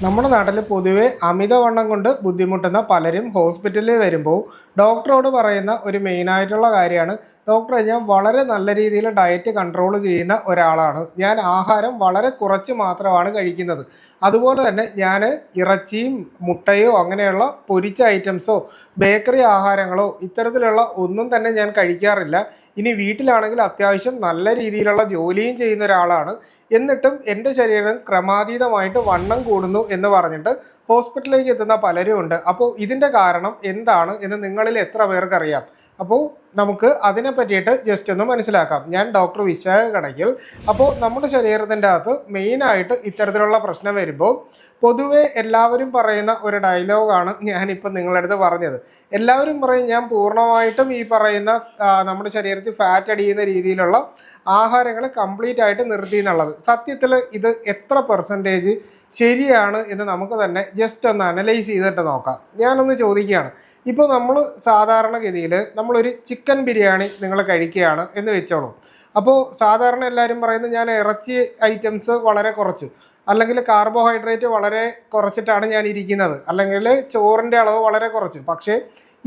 നമ്മുടെ നാട്ടിൽ പൊതുവെ അമിതവണ്ണം കൊണ്ട് ബുദ്ധിമുട്ടുന്ന പലരും ഹോസ്പിറ്റലിൽ വരുമ്പോൾ ഡോക്ടറോട് പറയുന്ന ഒരു മെയിനായിട്ടുള്ള കാര്യമാണ്. ഡോക്ടറെ ഞാൻ വളരെ നല്ല രീതിയിൽ ഡയറ്റ് കൺട്രോൾ ചെയ്യുന്ന ഒരാളാണ്. ഞാൻ ആഹാരം വളരെ കുറച്ച് മാത്രമാണ് കഴിക്കുന്നത്. അതുപോലെ തന്നെ ഞാൻ ഇറച്ചിയും മുട്ടയോ അങ്ങനെയുള്ള പൊരിച്ച ഐറ്റംസോ ബേക്കറി ആഹാരങ്ങളോ ഇത്തരത്തിലുള്ള ഒന്നും തന്നെ ഞാൻ കഴിക്കാറില്ല. ഇനി വീട്ടിലാണെങ്കിൽ അത്യാവശ്യം നല്ല രീതിയിലുള്ള ജോലിയും ചെയ്യുന്ന ഒരാളാണ്. എന്നിട്ടും എന്റെ ശരീരം ക്രമാതീതമായിട്ട് വണ്ണം കൂടുന്നു എന്ന് പറഞ്ഞിട്ട് ഹോസ്പിറ്റലിലേക്ക് എത്തുന്ന പലരും ഉണ്ട്. അപ്പോൾ ഇതിന്റെ കാരണം എന്താണ് എന്ന് നിങ്ങളിൽ എത്ര പേർക്ക് അറിയാം? അപ്പോൾ നമുക്ക് അതിനെ പറ്റിയിട്ട് ജസ്റ്റ് ഒന്ന് മനസ്സിലാക്കാം. ഞാൻ ഡോക്ടർ വിശാഖ കടയ്ക്കൽ അപ്പോൾ നമ്മുടെ ശരീരത്തിന്റെ അകത്ത് മെയിനായിട്ട് ഇത്തരത്തിലുള്ള പ്രശ്നം വരുമ്പോൾ പൊതുവെ എല്ലാവരും പറയുന്ന ഒരു ഡയലോഗാണ് ഞാനിപ്പോൾ നിങ്ങളുടെ അടുത്ത് പറഞ്ഞത്. എല്ലാവരും പറയും ഞാൻ പൂർണമായിട്ടും ഈ പറയുന്ന നമ്മുടെ ശരീരത്തിൽ ഫാറ്റ് അടിയുന്ന രീതിയിലുള്ള ആഹാരങ്ങൾ കംപ്ലീറ്റ് ആയിട്ട് നിർത്തി എന്നുള്ളത്. സത്യത്തിൽ ഇത് എത്ര പെർസെന്റേജ് ശരിയാണ് എന്ന് നമുക്ക് തന്നെ ജസ്റ്റ് ഒന്ന് അനലൈസ് ചെയ്തിട്ട് നോക്കാം. ഞാനൊന്ന് ചോദിക്കുകയാണ്. ഇപ്പോൾ നമ്മൾ സാധാരണഗതിയിൽ നമ്മളൊരു ചിക്കൻ ബിരിയാണി നിങ്ങൾ കഴിക്കുകയാണ് എന്ന് വെച്ചോളൂ. അപ്പോൾ സാധാരണ എല്ലാവരും പറയുന്നത് ഞാൻ ഇറച്ചി ഐറ്റംസ് വളരെ കുറച്ചു. അല്ലെങ്കിൽ കാർബോഹൈഡ്രേറ്റ് വളരെ കുറച്ചിട്ടാണ് ഞാൻ ഇരിക്കുന്നത്. അല്ലെങ്കിൽ ചോറിന്റെ അളവ് വളരെ കുറച്ചു. പക്ഷേ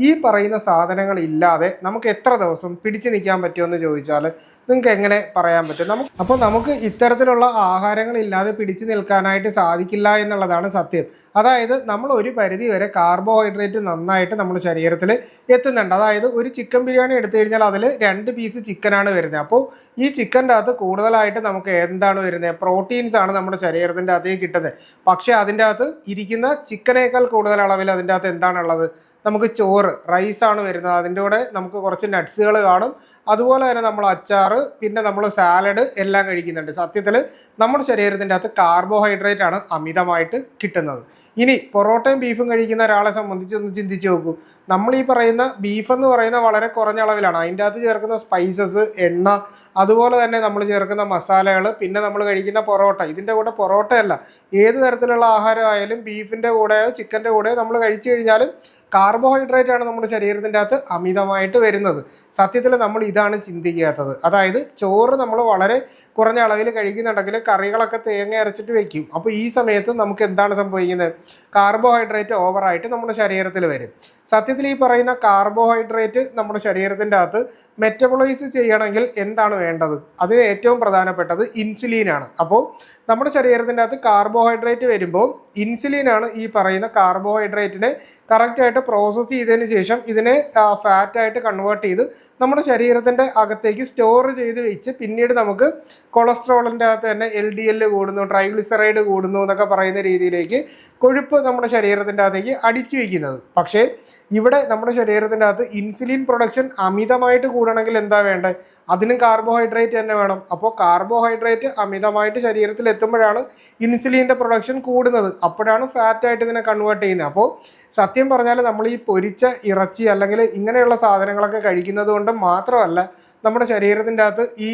ഈ പറയുന്ന സാധനങ്ങൾ ഇല്ലാതെ നമുക്ക് എത്ര ദിവസം പിടിച്ചു നിൽക്കാൻ പറ്റുമെന്ന് ചോദിച്ചാൽ നിങ്ങൾക്ക് എങ്ങനെ പറയാൻ പറ്റും? നമുക്ക് അപ്പോൾ നമുക്ക് ഇത്തരത്തിലുള്ള ആഹാരങ്ങൾ ഇല്ലാതെ പിടിച്ചു നിൽക്കാനായിട്ട് സാധിക്കില്ല എന്നുള്ളതാണ് സത്യം. അതായത് നമ്മൾ ഒരു പരിധി വരെ കാർബോഹൈഡ്രേറ്റ് നന്നായിട്ട് നമ്മുടെ ശരീരത്തിൽ എത്തുന്നുണ്ട്. അതായത് ഒരു ചിക്കൻ ബിരിയാണി എടുത്തു കഴിഞ്ഞാൽ അതിൽ രണ്ട് പീസ് ചിക്കനാണ് വരുന്നത്. അപ്പോൾ ഈ ചിക്കന്റെ അകത്ത് കൂടുതലായിട്ട് നമുക്ക് എന്താണ് വരുന്നത്? പ്രോട്ടീൻസ് ആണ് നമ്മുടെ ശരീരത്തിന്റെ അകത്തേക്ക് കിട്ടുന്നത്. പക്ഷേ അതിന്റെ അകത്ത് ഇരിക്കുന്ന ചിക്കനേക്കാൾ കൂടുതൽ അളവിൽ അതിന്റെ അകത്ത് എന്താണുള്ളത് നമുക്ക് ചോറ് റൈസാണ് വരുന്നത്. അതിന്റെ കൂടെ നമുക്ക് കുറച്ച് നട്ട്സുകൾ കാണും. അതുപോലെ തന്നെ നമ്മൾ അച്ചാർ പിന്നെ നമ്മൾ സാലഡ് എല്ലാം കഴിക്കുന്നുണ്ട്. സത്യത്തിൽ നമ്മുടെ ശരീരത്തിന്റെ അകത്ത് കാർബോഹൈഡ്രേറ്റ് ആണ് അമിതമായിട്ട് കിട്ടുന്നത്. ഇനി പൊറോട്ടയും ബീഫും കഴിക്കുന്ന ഒരാളെ സംബന്ധിച്ച് ഒന്ന് ചിന്തിച്ച് നോക്കൂ. നമ്മൾ ഈ പറയുന്ന ബീഫ് എന്ന് പറയുന്ന വളരെ കുറഞ്ഞ അളവിലാണ്. അതിന്റെ അകത്ത് ചേർക്കുന്ന സ്പൈസസ് എണ്ണ അതുപോലെ തന്നെ നമ്മൾ ചേർക്കുന്ന മസാലകൾ പിന്നെ നമ്മൾ കഴിക്കുന്ന പൊറോട്ട. ഇതിന്റെ കൂടെ പൊറോട്ടയല്ല. ഏത് തരത്തിലുള്ള ആഹാരമായാലും ബീഫിന്റെ കൂടെയോ ചിക്കന്റെ കൂടെയോ നമ്മൾ കഴിച്ചു കഴിഞ്ഞാലും കാർബോഹൈഡ്രേറ്റ് ആണ് നമ്മുടെ ശരീരത്തിന്റെ അകത്ത് അമിതമായിട്ട് വരുന്നത്. സത്യത്തിൽ നമ്മൾ ഇതാണ് ചിന്തിക്കാത്തത്. അതായത് ചോറ് നമ്മൾ വളരെ കുറഞ്ഞ അളവിൽ കഴിക്കുന്നുണ്ടെങ്കിൽ കറികളൊക്കെ തേങ്ങ അരച്ചിട്ട് വെക്കും. അപ്പോൾ ഈ സമയത്ത് നമുക്ക് എന്താണ് സംഭവിക്കുന്നത്? കാർബോഹൈഡ്രേറ്റ് ഓവറായിട്ട് നമ്മുടെ ശരീരത്തിൽ വരും. സത്യത്തിൽ ഈ പറയുന്ന കാർബോഹൈഡ്രേറ്റ് നമ്മുടെ ശരീരത്തിന്റെ അകത്ത് മെറ്റബോളൈസ് ചെയ്യണമെങ്കിൽ എന്താണ് വേണ്ടത്? അത് ഏറ്റവും പ്രധാനപ്പെട്ടത് ഇൻസുലിനാണ് അപ്പോൾ നമ്മുടെ ശരീരത്തിന്റെ അകത്ത് കാർബോഹൈഡ്രേറ്റ് വരുമ്പോൾ ഇൻസുലിനാണ് ഈ പറയുന്ന കാർബോഹൈഡ്രേറ്റിനെ കറക്റ്റായിട്ട് പ്രോസസ്സ് ചെയ്തതിന് ശേഷം ഇതിനെ ഫാറ്റായിട്ട് കൺവേർട്ട് ചെയ്ത് നമ്മുടെ ശരീരത്തിന്റെ അകത്തേക്ക് സ്റ്റോർ ചെയ്ത് വെച്ച് പിന്നീട് നമുക്ക് കൊളസ്ട്രോളിന്റെ അകത്ത് തന്നെ എൽ ഡി എൽ കൂടുന്നു ട്രൈഗ്ലിസറൈഡ് കൂടുന്നു എന്നൊക്കെ പറയുന്ന രീതിയിലേക്ക് കൊഴുപ്പ് നമ്മുടെ ശരീരത്തിന്റെ അകത്തേക്ക് അടിച്ചു വയ്ക്കുന്നത് പക്ഷേ ഇവിടെ നമ്മുടെ ശരീരത്തിന്റെ അകത്ത് ഇൻസുലിൻ പ്രൊഡക്ഷൻ അമിതമായിട്ട് കൂടണമെങ്കിൽ എന്താ വേണ്ടത്? അതിനും കാർബോഹൈഡ്രേറ്റ് തന്നെ വേണം. അപ്പോൾ കാർബോഹൈഡ്രേറ്റ് അമിതമായിട്ട് ശരീരത്തിൽ എത്തുമ്പോഴാണ് ഇൻസുലിന്റെ പ്രൊഡക്ഷൻ കൂടുന്നത്. അപ്പോഴാണ് ഫാറ്റായിട്ട് ഇതിനെ കൺവേർട്ട് ചെയ്യുന്നത്. അപ്പോൾ സത്യം പറഞ്ഞാൽ നമ്മൾ ഈ പൊരിച്ച ഇറച്ചി അല്ലെങ്കിൽ ഇങ്ങനെയുള്ള സാധനങ്ങളൊക്കെ കഴിക്കുന്നത് കൊണ്ട് മാത്രമല്ല നമ്മുടെ ശരീരത്തിന്റെ അകത്ത് ഈ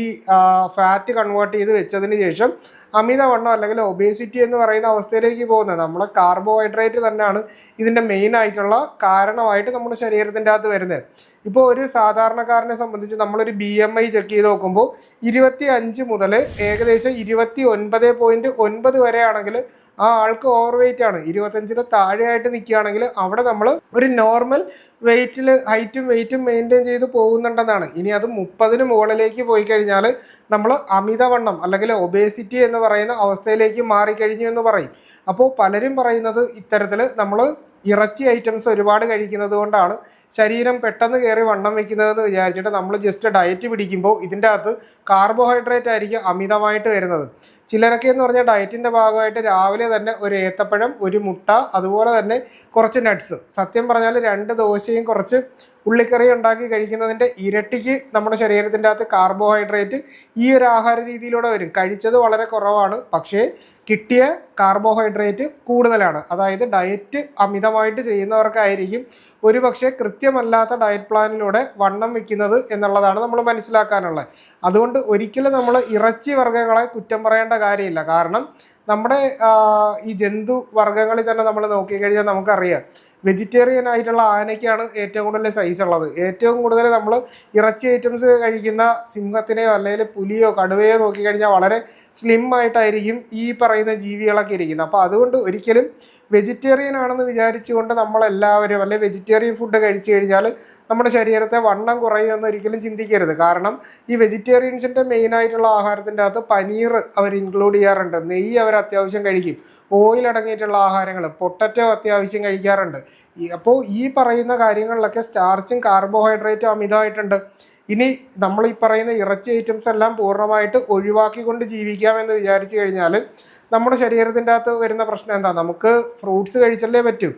ഫാറ്റ് കൺവേർട്ട് ചെയ്ത് വെച്ചതിന് ശേഷം അമിതവണ്ണം അല്ലെങ്കിൽ ഒബേസിറ്റി എന്ന് പറയുന്ന അവസ്ഥയിലേക്ക് പോകുന്നത്. നമ്മളെ കാർബോഹൈഡ്രേറ്റ് തന്നെയാണ് ഇതിന്റെ മെയിൻ ആയിട്ടുള്ള കാരണമായിട്ട് നമ്മുടെ ശരീരത്തിന്റെ അകത്ത് വരുന്നത്. ഇപ്പോൾ ഒരു സാധാരണക്കാരനെ സംബന്ധിച്ച് നമ്മളൊരു ബി എം ഐ ചെക്ക് ചെയ്ത് നോക്കുമ്പോൾ ഇരുപത്തി അഞ്ച് മുതൽ ഏകദേശം ഇരുപത്തി ഒൻപത് പോയിന്റ് ഒൻപത് വരെ ആണെങ്കിൽ ആ ആൾക്ക് ഓവർ വെയിറ്റ് ആണ്. ഇരുപത്തഞ്ചിന് താഴെയായിട്ട് നിൽക്കുകയാണെങ്കിൽ അവിടെ നമ്മൾ ഒരു നോർമൽ വെയിറ്റിൽ ഹൈറ്റും വെയിറ്റും മെയിന്റെയിൻ ചെയ്ത് പോകുന്നുണ്ടെന്നാണ്. ഇനി അത് മുപ്പതിന് മുകളിലേക്ക് പോയി കഴിഞ്ഞാൽ നമ്മൾ അമിതവണ്ണം അല്ലെങ്കിൽ ഒബേസിറ്റി എന്ന് പറയുന്ന അവസ്ഥയിലേക്ക് മാറിക്കഴിഞ്ഞു എന്ന് പറയും. അപ്പോൾ പലരും പറയുന്നത് ഇത്തരത്തിൽ നമ്മൾ ഇറച്ചി ഐറ്റംസ് ഒരുപാട് കഴിക്കുന്നത് കൊണ്ടാണ് ശരീരം പെട്ടെന്ന് കയറി വണ്ണം വെക്കുന്നതെന്ന് വിചാരിച്ചിട്ട് നമ്മൾ ജസ്റ്റ് ഡയറ്റ് പിടിക്കുമ്പോൾ ഇതിന്റെ അകത്ത് കാർബോഹൈഡ്രേറ്റ് ആയിരിക്കും അമിതമായിട്ട് വരുന്നത്. ചിലരൊക്കെ എന്ന് പറഞ്ഞാൽ ഡയറ്റിന്റെ ഭാഗമായിട്ട് രാവിലെ തന്നെ ഒരു ഏത്തപ്പഴം ഒരു മുട്ട അതുപോലെ തന്നെ കുറച്ച് നട്ട്സ് സത്യം പറഞ്ഞാൽ രണ്ട് ദോശയും കുറച്ച് ഉള്ളിക്കറി ഉണ്ടാക്കി കഴിക്കുന്നതിന്റെ ഇരട്ടിക്ക് നമ്മുടെ ശരീരത്തിന്റെ അകത്ത് കാർബോഹൈഡ്രേറ്റ് ഈ ഒരു ആഹാര രീതിയിലൂടെ വരും. കഴിച്ചത് വളരെ കുറവാണ്. പക്ഷേ കിട്ടിയ കാർബോഹൈഡ്രേറ്റ് കൂടുതലാണ്. അതായത് ഡയറ്റ് അമിതമായിട്ട് ചെയ്യുന്നവർക്കായിരിക്കും ഒരു പക്ഷേ കൃത്യമല്ലാത്ത ഡയറ്റ് പ്ലാനിലൂടെ വണ്ണം വെക്കുന്നത് എന്നുള്ളതാണ് നമ്മൾ മനസ്സിലാക്കാനുള്ളത്. അതുകൊണ്ട് ഒരിക്കലും നമ്മൾ ഇറച്ചി വർഗങ്ങളെ കുറ്റം പറയേണ്ട കാര്യമില്ല. കാരണം നമ്മുടെ ഈ ജന്തു വർഗങ്ങളിൽ തന്നെ നമ്മൾ നോക്കിക്കഴിഞ്ഞാൽ നമുക്കറിയാം വെജിറ്റേറിയൻ ആയിട്ടുള്ള ആനയ്ക്കാണ് ഏറ്റവും കൂടുതൽ സൈസ് ഉള്ളത്. ഏറ്റവും കൂടുതൽ നമ്മൾ ഇറച്ചി ഐറ്റംസ് കഴിക്കുന്ന സിംഹത്തിനെയോ അല്ലെങ്കിൽ പുലിയോ കടുവയോ നോക്കിക്കഴിഞ്ഞാൽ വളരെ സ്ലിം ആയിട്ടായിരിക്കും ഈ പറയുന്ന ജീവികളൊക്കെ ഇരിക്കുന്നത്. അപ്പോൾ അതുകൊണ്ട് ഒരിക്കലും വെജിറ്റേറിയൻ ആണെന്ന് വിചാരിച്ചുകൊണ്ട് നമ്മളെല്ലാവരും അല്ലെ വെജിറ്റേറിയൻ ഫുഡ് കഴിച്ചു കഴിഞ്ഞാൽ നമ്മുടെ ശരീരത്തെ വണ്ണം കുറയുമെന്ന് ഒരിക്കലും ചിന്തിക്കരുത്. കാരണം ഈ വെജിറ്റേറിയൻസിന്റെ മെയിൻ ആയിട്ടുള്ള ആഹാരത്തിന്റെ അകത്ത് പനീർ അവർ ഇൻക്ലൂഡ് ചെയ്യാറുണ്ട്. നെയ്യ് അവർ അത്യാവശ്യം കഴിക്കും. ഓയിൽ അടങ്ങിയിട്ടുള്ള ആഹാരങ്ങൾ പൊട്ടറ്റോ അത്യാവശ്യം കഴിക്കാറുണ്ട്. അപ്പോൾ ഈ പറയുന്ന കാര്യങ്ങളിലൊക്കെ സ്റ്റാർച്ചും കാർബോഹൈഡ്രേറ്റും അമിതമായിട്ടുണ്ട്. ഇനി നമ്മൾ ഈ പറയുന്ന ഇറച്ചി ഐറ്റംസ് എല്ലാം പൂർണമായിട്ട് ഒഴിവാക്കിക്കൊണ്ട് ജീവിക്കാമെന്ന് വിചാരിച്ചു കഴിഞ്ഞാൽ നമ്മുടെ ശരീരത്തിന്റെ അകത്ത് വരുന്ന പ്രശ്നം എന്താ? നമുക്ക് ഫ്രൂട്ട്സ് കഴിച്ചല്ലേ പറ്റൂ.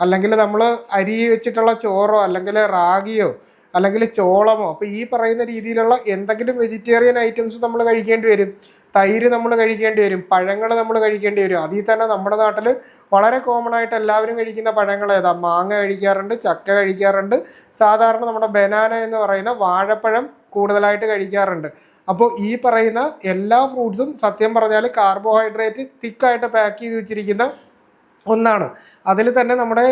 അല്ലെങ്കിൽ നമ്മൾ അരി വെച്ചിട്ടുള്ള ചോറോ അല്ലെങ്കിൽ റാഗിയോ അല്ലെങ്കിൽ ചോളമോ? അപ്പോൾ ഈ പറയുന്ന രീതിയിലുള്ള എന്തെങ്കിലും വെജിറ്റേറിയൻ ഐറ്റംസ് നമ്മൾ കഴിക്കേണ്ടി വരും. തൈര് നമ്മൾ കഴിക്കേണ്ടി വരും. പഴങ്ങൾ നമ്മൾ കഴിക്കേണ്ടി വരും. അതിൽ തന്നെ നമ്മുടെ നാട്ടിൽ വളരെ കോമൺ ആയിട്ട് എല്ലാവരും കഴിക്കുന്ന പഴങ്ങൾ ഏതാ? മാങ്ങ കഴിക്കാറുണ്ട് ചക്ക കഴിക്കാറുണ്ട്. സാധാരണ നമ്മുടെ ബനാന എന്ന് പറയുന്ന വാഴപ്പഴം കൂടുതലായിട്ട് കഴിക്കാറുണ്ട്. അപ്പോൾ ഈ പറയുന്ന എല്ലാ ഫ്രൂട്ട്സും സത്യം പറഞ്ഞാൽ കാർബോഹൈഡ്രേറ്റ് തിക്കായിട്ട് പാക്ക് ചെയ്ത് വെച്ചിരിക്കുന്ന ഒന്നാണ്. അതിൽ തന്നെ നമ്മുടെ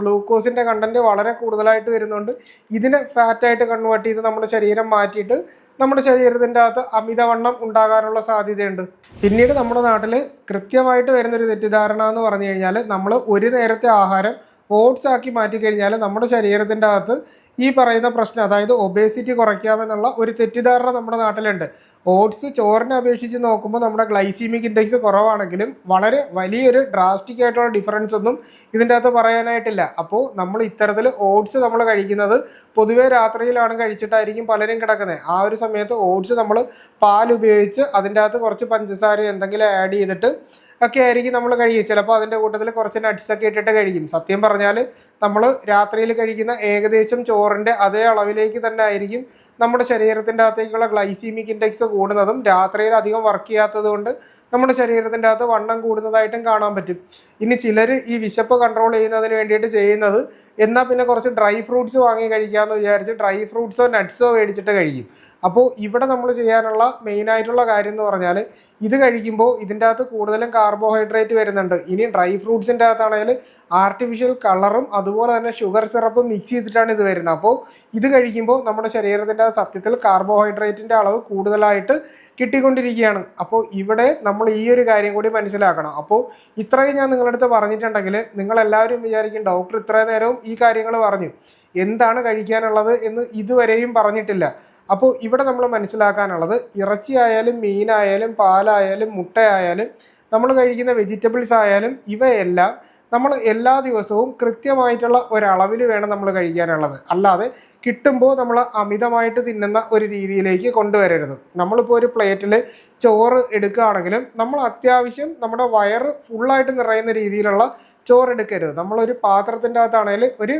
ഗ്ലൂക്കോസിന്റെ കണ്ടന്റ് വളരെ കൂടുതലായിട്ട് വരുന്നുണ്ട്. ഇതിനെ ഫാറ്റായിട്ട് കൺവേർട്ട് ചെയ്ത് നമ്മുടെ ശരീരം മാറ്റിയിട്ട് നമ്മുടെ ശരീരത്തിന്റെ അകത്ത് അമിതവണ്ണം ഉണ്ടാകാനുള്ള സാധ്യതയുണ്ട്. പിന്നീട് നമ്മുടെ നാട്ടിൽ കൃത്യമായിട്ട് വരുന്നൊരു തെറ്റിദ്ധാരണ എന്ന് പറഞ്ഞു കഴിഞ്ഞാൽ നമ്മൾ ഒരു നേരത്തെ ആഹാരം ഓട്സ് ആക്കി മാറ്റിക്കഴിഞ്ഞാൽ നമ്മുടെ ശരീരത്തിന്റെ അകത്ത് ഈ പറയുന്ന പ്രശ്നം അതായത് ഒബേസിറ്റി കുറയ്ക്കാമെന്നുള്ള ഒരു തെറ്റിദ്ധാരണ നമ്മുടെ നാട്ടിലുണ്ട്. ഓട്സ് ചോറിനെ അപേക്ഷിച്ച് നോക്കുമ്പോൾ നമ്മുടെ ഗ്ലൈസീമിക് ഇൻഡെക്സ് കുറവാണെങ്കിലും വളരെ വലിയൊരു ഡ്രാസ്റ്റിക് ആയിട്ടുള്ള ഡിഫറൻസ് ഒന്നും ഇതിന്റെ അകത്ത് പറയാനായിട്ടില്ല. അപ്പോൾ നമ്മൾ ഇത്തരത്തിൽ ഓട്സ് നമ്മൾ കഴിക്കുന്നത് പൊതുവേ രാത്രിയിലാണ് കഴിച്ചിട്ടായിരിക്കും പലരും കിടക്കുന്നത്. ആ ഒരു സമയത്ത് ഓട്സ് നമ്മൾ പാൽ ഉപയോഗിച്ച് അതിന്റെ അകത്ത് കുറച്ച് പഞ്ചസാര എന്തെങ്കിലും ആഡ് ചെയ്തിട്ട് ഒക്കെ ആയിരിക്കും നമ്മൾ കഴിക്കുക. ചിലപ്പോൾ അതിന്റെ കൂട്ടത്തിൽ കുറച്ച് നട്ട്സൊക്കെ ഇട്ടിട്ട് കഴിക്കും. സത്യം പറഞ്ഞാൽ നമ്മൾ രാത്രിയിൽ കഴിക്കുന്ന ഏകദേശം ചോറിന്റെ അതേ അളവിലേക്ക് തന്നെ ആയിരിക്കും നമ്മുടെ ശരീരത്തിന്റെ അകത്തേക്കുള്ള ഗ്ലൈസീമിക് ഇൻഡെക്സ് കൂടുന്നതും രാത്രിയിൽ അധികം വർക്ക് ചെയ്യാത്തത് കൊണ്ട് നമ്മുടെ ശരീരത്തിന്റെ അകത്ത് വണ്ണം കൂടുന്നതായിട്ടും കാണാൻ പറ്റും. ഇനി ചിലർ ഈ വിശപ്പ് കൺട്രോൾ ചെയ്യുന്നതിന് വേണ്ടിയിട്ട് ചെയ്യുന്നത് എന്നാൽ പിന്നെ കുറച്ച് ഡ്രൈ ഫ്രൂട്ട്സ് വാങ്ങി കഴിക്കാമെന്ന് വിചാരിച്ച് ഡ്രൈ ഫ്രൂട്ട്സോ നട്ട്സോ മേടിച്ചിട്ട് കഴിക്കും. അപ്പോൾ ഇവിടെ നമ്മൾ ചെയ്യാനുള്ള മെയിൻ ആയിട്ടുള്ള കാര്യം എന്ന് പറഞ്ഞാൽ ഇത് കഴിക്കുമ്പോൾ ഇതിന്റെ അകത്ത് കൂടുതലും കാർബോഹൈഡ്രേറ്റ് വരുന്നുണ്ട്. ഇനി ഡ്രൈ ഫ്രൂട്ട്സിന്റെ അകത്താണെങ്കിൽ ആർട്ടിഫിഷ്യൽ കളറും അതുപോലെ തന്നെ ഷുഗർ സിറപ്പും മിക്സ് ചെയ്തിട്ടാണ് ഇത് വരുന്നത്. അപ്പോൾ ഇത് കഴിക്കുമ്പോൾ നമ്മുടെ ശരീരത്തിന്റെ സത്യത്തിൽ കാർബോഹൈഡ്രേറ്റിന്റെ അളവ് കൂടുതലായിട്ട് കിട്ടിക്കൊണ്ടിരിക്കുകയാണ്. അപ്പോൾ ഇവിടെ നമ്മൾ ഈ ഒരു കാര്യം കൂടി മനസ്സിലാക്കണം. അപ്പോൾ ഇത്രയും ഞാൻ നിങ്ങളുടെ അടുത്ത് പറഞ്ഞിട്ടുണ്ടെങ്കിൽ നിങ്ങളെല്ലാവരും വിചാരിക്കും ഡോക്ടർ ഇത്ര നേരവും ഈ കാര്യങ്ങൾ പറഞ്ഞു. എന്താണ് കഴിക്കാനുള്ളത്? എന്ന് ഇതുവരെയും പറഞ്ഞിട്ടില്ല. അപ്പോൾ ഇവിടെ നമ്മൾ മനസ്സിലാക്കാനുള്ളത് ഇറച്ചിയായാലും മീനായാലും പാലായാലും മുട്ടയായാലും നമ്മൾ കഴിക്കുന്ന വെജിറ്റബിൾസ് ആയാലും ഇവയെല്ലാം നമ്മൾ എല്ലാ ദിവസവും കൃത്യമായിട്ടുള്ള ഒരളവിൽ വേണം നമ്മൾ കഴിക്കാനുള്ളത്. അല്ലാതെ കിട്ടുമ്പോൾ നമ്മൾ അമിതമായിട്ട് തിന്നുന്ന ഒരു രീതിയിലേക്ക് കൊണ്ടുവരരുത്. നമ്മളിപ്പോൾ ഒരു പ്ലേറ്റിൽ ചോറ് എടുക്കുകയാണെങ്കിലും നമ്മൾ അത്യാവശ്യം നമ്മുടെ വയറ് ഫുള്ളായിട്ട് നിറയുന്ന രീതിയിലുള്ള ചോറ് എടുക്കരുത്. നമ്മളൊരു പാത്രത്തിന്റെ അകത്താണെങ്കിൽ ഒരു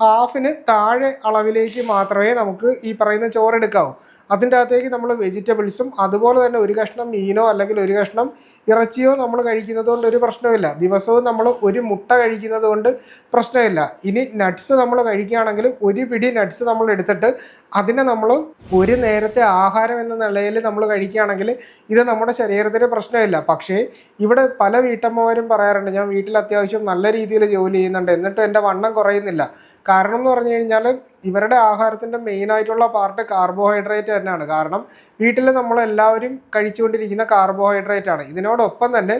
ഹാഫിന് താഴെ അളവിലേക്ക് മാത്രമേ നമുക്ക് ഈ പറയുന്ന ചോറ് എടുക്കാവൂ. അതിന്റെ അകത്തേക്ക് നമ്മൾ വെജിറ്റബിൾസും അതുപോലെ തന്നെ ഒരു കഷ്ണം മീനോ അല്ലെങ്കിൽ ഒരു കഷ്ണം ഇറച്ചിയോ നമ്മൾ കഴിക്കുന്നത് കൊണ്ട് ഒരു പ്രശ്നമില്ല. ദിവസവും നമ്മൾ ഒരു മുട്ട കഴിക്കുന്നത് കൊണ്ട് പ്രശ്നമില്ല. ഇനി നട്ട്സ് നമ്മൾ കഴിക്കുകയാണെങ്കിൽ ഒരു പിടി നട്ട്സ് നമ്മൾ എടുത്തിട്ട് അതിനെ നമ്മൾ ഒരു നേരത്തെ ആഹാരം എന്ന നിലയിൽ നമ്മൾ കഴിക്കുകയാണെങ്കിൽ ഇത് നമ്മുടെ ശരീരത്തിന് പ്രശ്നമില്ല. പക്ഷേ ഇവിടെ പല വീട്ടമ്മമാരും പറയാറുണ്ട് ഞാൻ വീട്ടിൽ അത്യാവശ്യം നല്ല രീതിയിൽ ജോലി ചെയ്യുന്നുണ്ട്. എന്നിട്ടും എന്റെ വണ്ണം കുറയുന്നില്ല. കാരണം എന്ന് പറഞ്ഞു കഴിഞ്ഞാൽ ഇവരുടെ ആഹാരത്തിന്റെ മെയിനായിട്ടുള്ള പാർട്ട് കാർബോഹൈഡ്രേറ്റ് തന്നെയാണ്. കാരണം വീട്ടിൽ നമ്മൾ എല്ലാവരും കഴിച്ചുകൊണ്ടിരിക്കുന്ന കാർബോഹൈഡ്രേറ്റ് ആണ്. ഇതിനോടൊപ്പം തന്നെ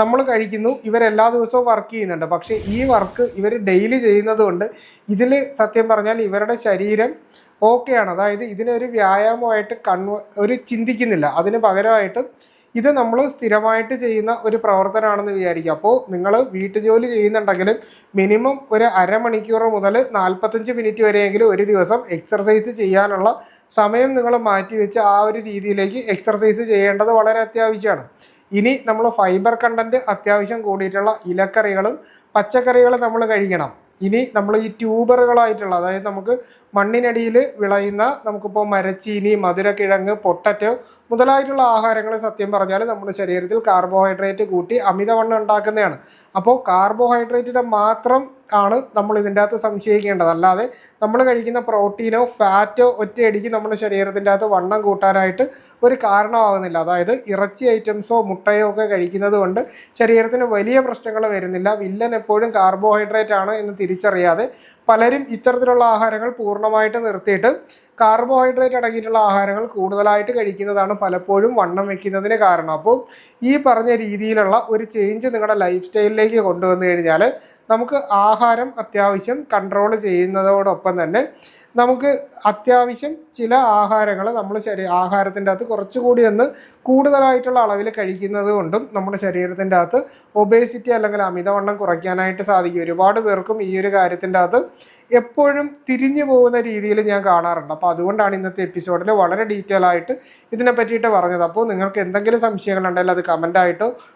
നമ്മൾ കഴിക്കുന്നു ഇവരെല്ലാ ദിവസവും വർക്ക് ചെയ്യുന്നുണ്ട്. പക്ഷേ ഈ വർക്ക് ഇവർ ഡെയിലി ചെയ്യുന്നത് കൊണ്ട് ഇതിൽ സത്യം പറഞ്ഞാൽ ഇവരുടെ ശരീരം ഓക്കെയാണ് അതായത് ഇതിനൊരു വ്യായാമമായിട്ട് കൺവ ഒരു ചിന്തിക്കുന്നില്ല. അതിന് പകരമായിട്ട് ഇത് നമ്മൾ സ്ഥിരമായിട്ട് ചെയ്യുന്ന ഒരു പ്രവർത്തനമാണെന്ന് വിചാരിക്കുക. അപ്പോൾ നിങ്ങൾ വീട്ടുജോലി ചെയ്യുന്നുണ്ടെങ്കിലും മിനിമം ഒരു അരമണിക്കൂർ മുതൽ നാൽപ്പത്തഞ്ച് മിനിറ്റ് വരെയെങ്കിലും ഒരു ദിവസം എക്സർസൈസ് ചെയ്യാനുള്ള സമയം നിങ്ങൾ മാറ്റിവെച്ച് ആ ഒരു രീതിയിലേക്ക് എക്സർസൈസ് ചെയ്യേണ്ടത് വളരെ അത്യാവശ്യമാണ്. ഇനി നമ്മൾ ഫൈബർ കണ്ടന്റ് അത്യാവശ്യം കൂടിയിട്ടുള്ള ഇലക്കറികളും പച്ചക്കറികളും നമ്മൾ കഴിക്കണം. ഇനി നമ്മൾ ഈ ട്യൂബറുകളായിട്ടുള്ള അതായത് നമുക്ക് മണ്ണിനടിയിൽ വിളയുന്ന നമുക്കിപ്പോൾ മരച്ചീനി മധുരക്കിഴങ്ങ് പൊട്ടറ്റോ മുതലായിട്ടുള്ള ആഹാരങ്ങൾ സത്യം പറഞ്ഞാൽ നമ്മുടെ ശരീരത്തിൽ കാർബോഹൈഡ്രേറ്റ് കൂട്ടി അമിതവണ്ണം ഉണ്ടാക്കുന്നതാണ്. അപ്പോൾ കാർബോഹൈഡ്രേറ്റിന്റെ മാത്രം ആണ് നമ്മൾ ഇതിന്റെ അകത്ത് സംശയിക്കേണ്ടത്. അല്ലാതെ നമ്മൾ കഴിക്കുന്ന പ്രോട്ടീനോ ഫാറ്റോ ഒറ്റയടിക്ക് നമ്മുടെ ശരീരത്തിന്റെ അകത്ത് വണ്ണം കൂട്ടാനായിട്ട് ഒരു കാരണമാകുന്നില്ല അതായത് ഇറച്ചി ഐറ്റംസോ മുട്ടയോ ഒക്കെ കഴിക്കുന്നത് കൊണ്ട് ശരീരത്തിന് വലിയ പ്രശ്നങ്ങൾ വരുന്നില്ല. വില്ലൻ എപ്പോഴും കാർബോഹൈഡ്രേറ്റ് ആണ് എന്ന് തിരിച്ചറിയാതെ പലരും ഇത്തരത്തിലുള്ള ആഹാരങ്ങൾ പൂർണമായിട്ട് നിർത്തിയിട്ട് കാർബോഹൈഡ്രേറ്റ് അടങ്ങിയിട്ടുള്ള ആഹാരങ്ങൾ കൂടുതലായിട്ട് കഴിക്കുന്നതാണ് പലപ്പോഴും വണ്ണം വെക്കുന്നതിന് കാരണം. അപ്പോൾ ഈ പറഞ്ഞ രീതിയിലുള്ള ഒരു ചേഞ്ച് നിങ്ങളുടെ ലൈഫ് സ്റ്റൈലിലേക്ക് കൊണ്ടുവന്നു കഴിഞ്ഞാൽ നമുക്ക് ആഹാരം അത്യാവശ്യം കൺട്രോൾ ചെയ്യുന്നതോടൊപ്പം തന്നെ നമുക്ക് അത്യാവശ്യം ചില ആഹാരങ്ങൾ നമ്മൾ ശരീര ആഹാരത്തിന്റെ അകത്ത് കുറച്ചുകൂടി ഒന്ന് കൂടുതലായിട്ടുള്ള അളവിൽ കഴിക്കുന്നത് കൊണ്ടും നമ്മുടെ ശരീരത്തിന്റെ അകത്ത് ഒബേസിറ്റി അല്ലെങ്കിൽ അമിതവണ്ണം കുറയ്ക്കാനായിട്ട് സാധിക്കും. ഒരുപാട് പേർക്കും ഈ ഒരു കാര്യത്തിന്റെ അകത്ത് എപ്പോഴും തിരിഞ്ഞു പോകുന്ന രീതിയിൽ ഞാൻ കാണാറുണ്ട്. അപ്പോൾ അതുകൊണ്ടാണ് ഇന്നത്തെ എപ്പിസോഡിൽ വളരെ ഡീറ്റെയിൽ ആയിട്ട് ഇതിനെ പറ്റിയിട്ട് പറഞ്ഞത്. അപ്പോൾ നിങ്ങൾക്ക് എന്തെങ്കിലും സംശയങ്ങളുണ്ടെങ്കിൽ അത് കമന്റായിട്ടോ